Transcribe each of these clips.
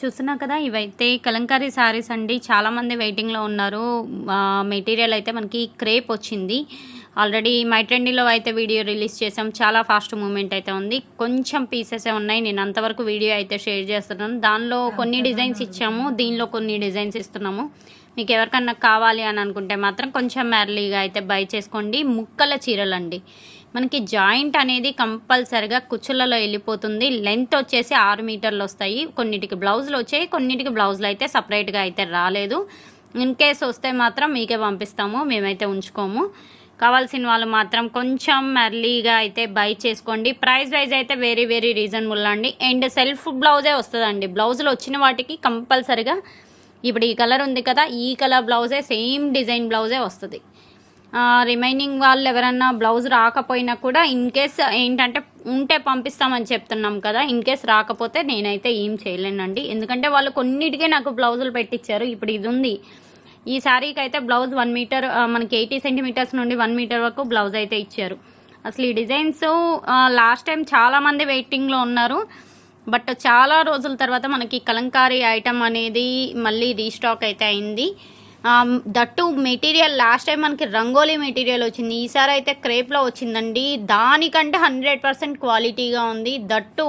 చూస్తున్నా కదా ఇవైతే కలంకారీ శారీస్ అండి. చాలామంది వెయిటింగ్లో ఉన్నారు. మెటీరియల్ అయితే మనకి క్రేప్ వచ్చింది. ఆల్రెడీ మై ట్రెండీలో అయితే వీడియో రిలీజ్ చేసాం చాలా ఫాస్ట్ మూమెంట్ అయితే ఉంది. కొంచెం పీసెస్ ఉన్నాయి. నేను అంతవరకు వీడియో అయితే షేర్ చేస్తున్నాను. దానిలో కొన్ని డిజైన్స్ ఇచ్చాము. దీనిలో కొన్ని డిజైన్స్ ఇస్తున్నాము. మీకు ఎవరికన్నా కావాలి అని అనుకుంటే మాత్రం కొంచెం ఎర్లీగా అయితే బై చేసుకోండి. ముక్కల చీరలండి. మనకి జాయింట్ అనేది కంపల్సరిగా కుచ్చులలో వెళ్ళిపోతుంది. లెంత్ వచ్చేసి ఆరు మీటర్లు వస్తాయి. కొన్నిటికి బ్లౌజులు వచ్చాయి కొన్నిటికి బ్లౌజులు అయితే సపరేట్గా అయితే రాలేదు. ఇన్ కేస్ వస్తే మాత్రం మీకే పంపిస్తాము మేమైతే ఉంచుకోము. కావాల్సిన వాళ్ళు మాత్రం కొంచెం ఎర్లీగా అయితే బై చేసుకోండి. ప్రైస్ వైజ్ అయితే వెరీ వెరీ రీజనబుల్ అండి. అండ్ సెల్ఫ్ బ్లౌజే వస్తుందండి. బ్లౌజులు వచ్చిన వాటికి కంపల్సరిగా ఇప్పుడు ఈ కలర్ ఉంది కదా ఈ కలర్ బ్లౌజే సేమ్ డిజైన్ బ్లౌజే వస్తుంది. రిమైనింగ్ వాళ్ళు ఎవరన్నా బ్లౌజ్ రాకపోయినా కూడా ఇన్ కేస్ ఏంటంటే ఉంటే పంపిస్తామని చెప్తున్నాం కదా ఇన్ కేస్ రాకపోతే నేనైతే ఏం చేయలేనండి. ఎందుకంటే వాళ్ళు కొన్నిటికే నాకు బ్లౌజులు పెట్టించారు ఇప్పుడు ఇది ఉంది. ఈ శారీకి అయితే బ్లౌజ్ వన్ మీటర్ మనకి ఎయిటీ సెంటీమీటర్స్ నుండి వన్ మీటర్ వరకు బ్లౌజ్ అయితే ఇచ్చారు. అసలు ఈ డిజైన్స్ లాస్ట్ టైం చాలామంది వెయిటింగ్లో ఉన్నారు. బట్ చాలా రోజుల తర్వాత మనకి కలంకారీ ఐటమ్ అనేది మళ్ళీ రీస్టాక్ అయితే అయింది. దట్టు మెటీరియల్ లాస్ట్ టైం మనకి రంగోలీ మెటీరియల్ వచ్చింది. ఈసారి అయితే క్రేప్లో వచ్చిందండి. దానికంటే హండ్రెడ్ పర్సెంట్ క్వాలిటీగా ఉంది. దట్టు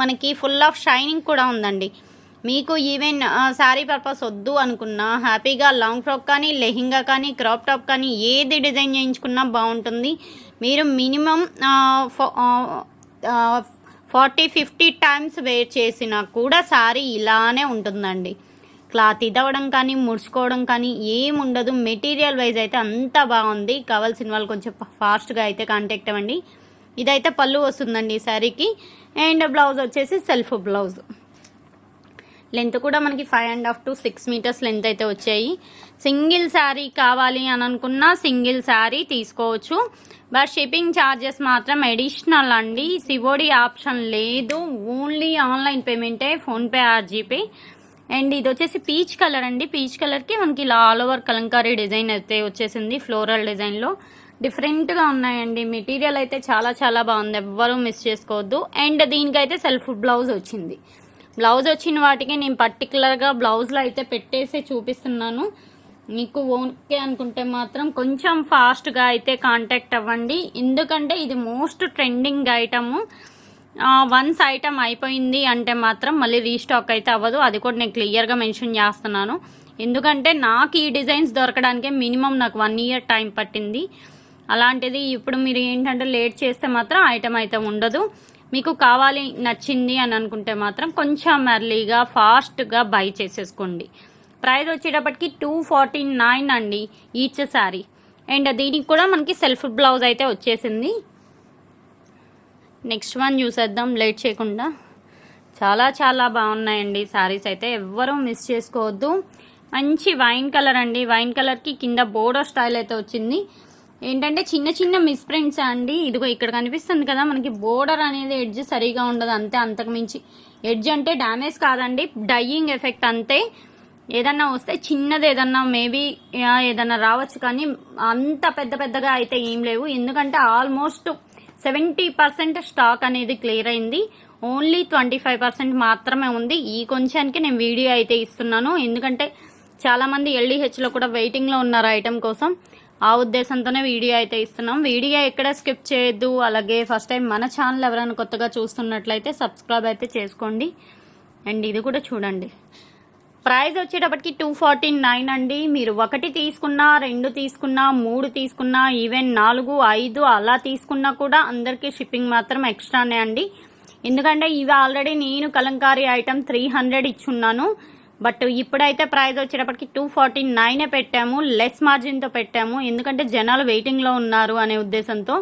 మనకి ఫుల్ ఆఫ్ షైనింగ్ కూడా ఉందండి. మీకు ఈవెన్ శారీ పర్పస్ వద్దు అనుకున్నా హ్యాపీగా లాంగ్ ఫ్రాక్ కానీ లెహింగా కానీ క్రాప్ టాప్ కానీ ఏది డిజైన్ చేయించుకున్నా బాగుంటుంది. మీరు minimum forty fifty times wear చేసినా కూడా శారీ ఇలానే ఉంటుందండి. క్లాత్ ఇదవడం కానీ ముడుచుకోవడం కానీ ఏముండదు. మెటీరియల్ వైజ్ అయితే అంత బాగుంది. కావాల్సిన వాళ్ళు కొంచెం ఫాస్ట్గా అయితే కాంటాక్ట్ అవ్వండి. ఇదైతే పళ్ళు వస్తుందండి ఈ శారీకి. అండ్ బ్లౌజ్ వచ్చేసి సెల్ఫ్ బ్లౌజ్. లెంత్ కూడా మనకి five and half to six metres length అయితే వచ్చాయి. సింగిల్ శారీ కావాలి అని అనుకున్నా సింగిల్ శారీ తీసుకోవచ్చు. బట్ షిప్పింగ్ ఛార్జెస్ మాత్రం అడిషనల్ అండి. సివోడి ఆప్షన్ లేదు. ఓన్లీ ఆన్లైన్ పేమెంటే ఫోన్పే ఆర్ జీపే. అండ్ ఇది వచ్చేసి పీచ్ కలర్ అండి. పీచ్ కలర్కి మనకి ఇలా ఆల్ ఓవర్ కలంకారీ డిజైన్ అయితే వచ్చేసింది. ఫ్లోరల్ డిజైన్లో డిఫరెంట్గా ఉన్నాయండి. మెటీరియల్ అయితే చాలా చాలా బాగుంది. ఎవ్వరూ మిస్ చేసుకోవద్దు. అండ్ దీనికైతే సెల్ఫ్ బ్లౌజ్ వచ్చింది. బ్లౌజ్ వచ్చిన వాటికి నేను పర్టికులర్గా బ్లౌజ్లో అయితే పెట్టేసి చూపిస్తున్నాను. మీకు ఓకే అనుకుంటే మాత్రం కొంచెం ఫాస్ట్గా అయితే కాంటాక్ట్ అవ్వండి. ఎందుకంటే ఇది most trending item once item అయిపోయింది అంటే మాత్రం మళ్ళీ రీస్టాక్ అయితే అవ్వదు. అది కూడా నేను క్లియర్గా మెన్షన్ చేస్తున్నాను. ఎందుకంటే నాకు ఈ డిజైన్స్ దొరకడానికే మినిమం నాకు వన్ ఇయర్ టైం పట్టింది. అలాంటిది ఇప్పుడు మీరు ఏంటంటే లేట్ చేస్తే మాత్రం ఐటమ్ అయితే ఉండదు. మీకు కావాలి నచ్చింది అని అనుకుంటే మాత్రం కొంచెం ఎర్లీగా ఫాస్ట్గా బై చేసేసుకోండి. ప్రైస్ వచ్చేటప్పటికి టూ ఫార్టీ నైన్ అండి ఈచ్ శారీ. అండ్ దీనికి కూడా మనకి సెల్ఫ్ బ్లౌజ్ అయితే వచ్చేసింది. నెక్స్ట్ వన్ చూసేద్దాం లేట్ చేయకుండా. చాలా చాలా బాగున్నాయండి శారీస్ అయితే ఎవ్వరూ మిస్ చేసుకోవద్దు. మంచి వైన్ కలర్ అండి. వైన్ కలర్కి కింద బోర్డర్ స్టైల్ అయితే వచ్చింది. ఏంటంటే చిన్న చిన్న మిస్ప్రింట్స్ అండి. ఇదిగో ఇక్కడ కనిపిస్తుంది కదా మనకి బోర్డర్ అనేది ఎడ్జ్ సరిగా ఉండదు అంతే అంతకు మించి. ఎడ్జ్ అంటే డ్యామేజ్ కాదండి డయ్యింగ్ ఎఫెక్ట్ అంతే. ఏదన్నా వస్తే చిన్నది ఏదన్నా మేబీ ఏదన్నా రావచ్చు కానీ అంత పెద్ద పెద్దగా అయితే ఏం లేవు. ఎందుకంటే ఆల్మోస్ట్ సెవెంటీ పర్సెంట్ స్టాక్ అనేది క్లియర్ అయింది. ఓన్లీ ట్వంటీ ఫైవ్ పర్సెంట్ మాత్రమే ఉంది. ఈ కొంచానికి నేను వీడియో అయితే ఇస్తున్నాను. ఎందుకంటే చాలామంది ఎల్డీహెచ్లో కూడా వెయిటింగ్లో ఉన్నారు ఐటెం కోసం. ఆ ఉద్దేశంతోనే వీడియో అయితే ఇస్తున్నాం. వీడియో ఎక్కడ స్కిప్ చేయొద్దు. అలాగే ఫస్ట్ టైం మన ఛానల్ ఎవరైనా కొత్తగా చూస్తున్నట్లయితే సబ్స్క్రైబ్ అయితే చేసుకోండి. అండ్ ఇది కూడా చూడండి. ప్రైస్ వచ్చేటప్పటికి టూ ఫార్టీ నైన్ అండి. మీరు ఒకటి తీసుకున్నా రెండు తీసుకున్నా మూడు తీసుకున్నా ఈవెన్ నాలుగు ఐదు అలా తీసుకున్నా కూడా అందరికీ షిప్పింగ్ మాత్రం ఎక్స్ట్రానే అండి. ఎందుకంటే ఇవి ఆల్రెడీ నేను కలంకారీ ఐటమ్ త్రీ హండ్రెడ్ ఇచ్చున్నాను. బట్ ఇప్పుడైతే ప్రైస్ వచ్చేటప్పటికి టూ ఫార్టీ నైనే పెట్టాము. లెస్ మార్జిన్తో పెట్టాము. ఎందుకంటే జనాలు వెయిటింగ్లో ఉన్నారు అనే ఉద్దేశంతో.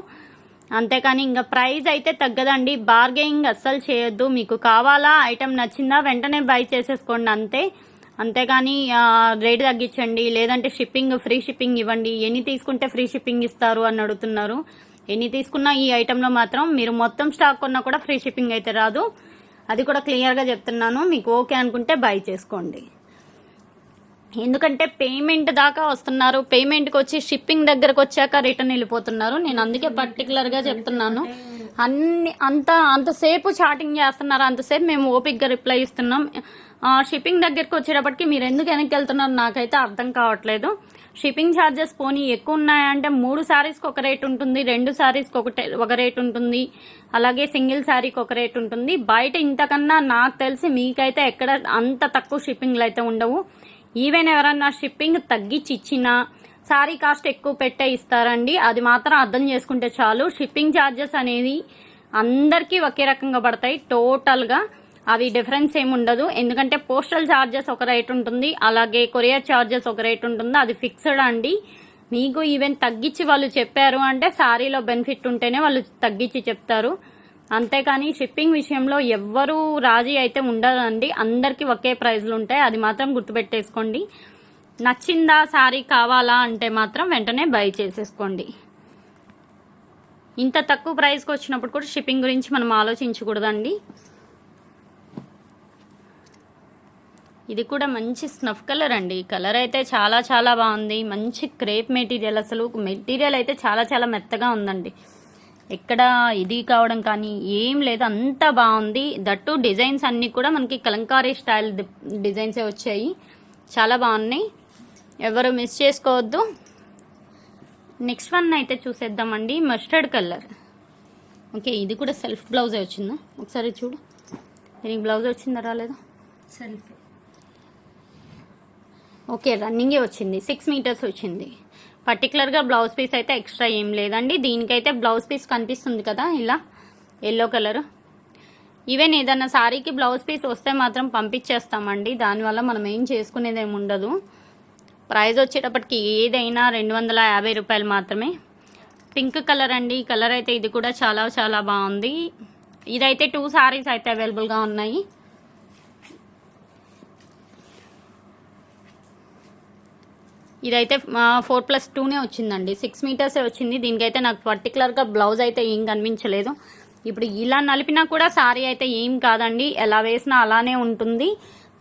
అంతేకాని ఇంకా ప్రైస్ అయితే తగ్గదండి. బార్గెనింగ్ అస్సలు చేయొద్దు. మీకు కావాలా ఐటెం నచ్చిందా వెంటనే బై చేసేసుకోండి అంతే. అంతేగాని రేట్ తగ్గించండి లేదంటే షిప్పింగ్ ఫ్రీ షిప్పింగ్ ఇవ్వండి. ఎన్ని తీసుకుంటే ఫ్రీ షిప్పింగ్ ఇస్తారు అని అడుగుతున్నారు. ఎన్ని తీసుకున్నా ఈ ఐటెంలో మాత్రం మీరు మొత్తం స్టాక్ కొన్నా కూడా ఫ్రీ షిప్పింగ్ అయితే రాదు. అది కూడా క్లియర్గా చెప్తున్నాను. మీకు ఓకే అనుకుంటే బై చేసుకోండి. ఎందుకంటే పేమెంట్ దాకా వస్తున్నారు. పేమెంట్కి వచ్చి షిప్పింగ్ దగ్గరకు వచ్చాక రిటర్న్ వెళ్ళిపోతున్నారు. నేను అందుకే పర్టికులర్గా చెప్తున్నాను. అన్ని అంత అంతసేపు చాటింగ్ చేస్తున్నారు. అంతసేపు మేము ఓపిక్గా రిప్లై ఇస్తున్నాం. ఆ, షిప్పింగ్ దగ్గరికి వచ్చేటప్పటికి మీరు ఎందుకు వెనక్కి వెళ్తున్నారు నాకైతే అర్థం కావట్లేదు. షిప్పింగ్ ఛార్జెస్ పోనీ ఎక్కువ ఉన్నాయంటే మూడు శారీస్కి ఒక రేట్ ఉంటుంది రెండు శారీస్కి ఒకటే ఒక రేట్ ఉంటుంది అలాగే సింగిల్ శారీకి ఒక రేట్ ఉంటుంది. బయట ఇంతకన్నా నాకు తెలిసి మీకైతే ఎక్కడ అంత తక్కువ షిప్పింగ్లు అయితే ఉండవు. ఈవెన్ ఎవరన్నా షిప్పింగ్ తగ్గించి ఇచ్చినా శారీ కాస్ట్ ఎక్కువ పెట్టే ఇస్తారండి. అది మాత్రం అర్థం చేసుకుంటే చాలు. షిప్పింగ్ ఛార్జెస్ అనేది అందరికీ ఒకే రకంగా పడతాయి టోటల్గా అవి డిఫరెన్స్ ఏమి ఉండదు. ఎందుకంటే పోస్టల్ ఛార్జెస్ ఒక రేట్ ఉంటుంది అలాగే కొరియర్ ఛార్జెస్ ఒక రేట్ ఉంటుంది అది ఫిక్స్డ్ అండి. మీకు ఈవెన్ తగ్గించి వాళ్ళు చెప్పారు అంటే శారీలో బెనిఫిట్ ఉంటేనే వాళ్ళు తగ్గించి చెప్తారు. అంతేకాని షిప్పింగ్ విషయంలో ఎవ్వరూ రాజీ అయితే ఉండదండి. అందరికీ ఒకే ప్రైజ్లు ఉంటాయి. అది మాత్రం గుర్తుపెట్టేసుకోండి. నచ్చిందా సారీ కావాలా అంటే మాత్రం వెంటనే బై చేసేసుకోండి. ఇంత తక్కువ ప్రైస్కి వచ్చినప్పుడు కూడా షిప్పింగ్ గురించి మనం ఆలోచించకూడదండి. ఇది కూడా మంచి స్నఫ్ కలర్ అండి. కలర్ అయితే చాలా చాలా బాగుంది. మంచి క్రేప్ మెటీరియల్ అసలు. మెటీరియల్ అయితే చాలా చాలా మెత్తగా ఉందండి. ఎక్కడ ఇది కావడం కానీ ఏం లేదు. అంత బాగుంది. దట్టు డిజైన్స్ అన్నీ కూడా మనకి కలంకారీ స్టైల్ డిజైన్సే వచ్చాయి. చాలా బాగున్నాయి. ఎవరు మిస్ చేసుకోవద్దు. నెక్స్ట్ వన్ అయితే చూసేద్దామండి. మస్టర్డ్ కలర్ ఓకే ఇది కూడా సెల్ఫ్ బ్లౌజే వచ్చిందా? ఒకసారి చూడు. దీనికి బ్లౌజ్ వచ్చిందా రాలేదా? సెల్ఫ్ ఓకే రన్నింగే వచ్చింది. సిక్స్ మీటర్స్ వచ్చింది. పర్టికులర్గా బ్లౌజ్ పీస్ అయితే ఎక్స్ట్రా ఏం లేదండి. దీనికైతే బ్లౌజ్ పీస్ కనిపిస్తుంది కదా ఇలా. ఎల్లో కలర్ ఈవెన్ ఏదన్నా సారీకి బ్లౌజ్ పీస్ వస్తే మాత్రం పంపించేస్తామండి. దానివల్ల మనం ఏం చేసుకునేది ఏమి ఉండదు. ప్రైస్ వచ్చేటప్పటికి ఏదైనా రెండు వందల యాభై రూపాయలు మాత్రమే. పింక్ కలర్ అండి. ఈ కలర్ అయితే ఇది కూడా చాలా చాలా బాగుంది. ఇదైతే టూ సారీస్ అయితే అవైలబుల్గా ఉన్నాయి. ఇదైతే ఫోర్ ప్లస్ టూనే వచ్చిందండి. సిక్స్ మీటర్సే వచ్చింది. దీనికైతే నాకు పర్టికులర్గా బ్లౌజ్ అయితే ఏం కనిపించలేదు. ఇప్పుడు ఇలా నలిపినా కూడా సారీ అయితే ఏం కాదండి. ఎలా వేసినా అలానే ఉంటుంది.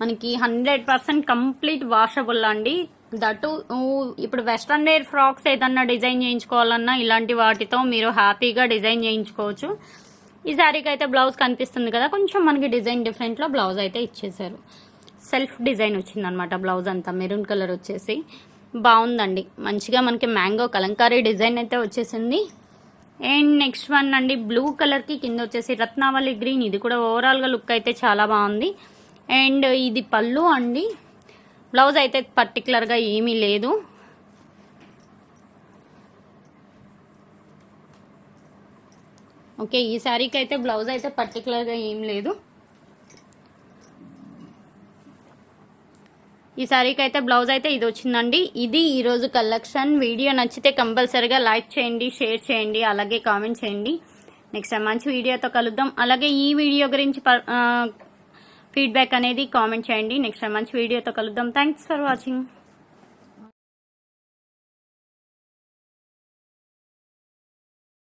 మనకి హండ్రెడ్ పర్సెంట్ కంప్లీట్ వాషబుల్ అండి. దట్టు ఇప్పుడు వెస్ట్రన్ వేర్ ఫ్రాక్స్ ఏదన్నా డిజైన్ చేయించుకోవాలన్నా ఇలాంటి వాటితో మీరు హ్యాపీగా డిజైన్ చేయించుకోవచ్చు. ఈ శారీకి అయితే బ్లౌజ్ కనిపిస్తుంది కదా కొంచెం మనకి డిజైన్ డిఫరెంట్లో బ్లౌజ్ అయితే ఇచ్చేసారు సెల్ఫ్ డిజైన్ వచ్చిందనమాట బ్లౌజ్ అంతా మెరూన్ కలర్ వచ్చేసి. బాగుందండి మంచిగా మనకి మ్యాంగో కలంకారీ డిజైన్ అయితే వచ్చేసింది. అండ్ నెక్స్ట్ వన్ అండి బ్లూ కలర్కి కింద వచ్చేసి రత్నావళి గ్రీన్ ఇది కూడా ఓవరాల్గా లుక్ అయితే చాలా బాగుంది. అండ్ ఇది పళ్ళు అండి బ్లౌజ్ అయితే పర్టికులర్గా ఏమీ లేదు. ఓకే ఈ శారీకి అయితే బ్లౌజ్ అయితే పర్టికులర్గా ఏం లేదు. ఈ శారీకి అయితే బ్లౌజ్ అయితే ఇది వచ్చిందండి. ఇది ఈరోజు కలెక్షన్ వీడియో నచ్చితే కంపల్సరిగా లైక్ చేయండి షేర్ చేయండి అలాగే కామెంట్ చేయండి. నెక్స్ట్ మంచి వీడియోతో కలుద్దాం. అలాగే ఈ వీడియో గురించి ఫీడ్బ్యాక్ అనేది కామెంట్ చేయండి. నెక్స్ట్ టైం మంచి వీడియోతో కలుద్దాం. Thanks for watching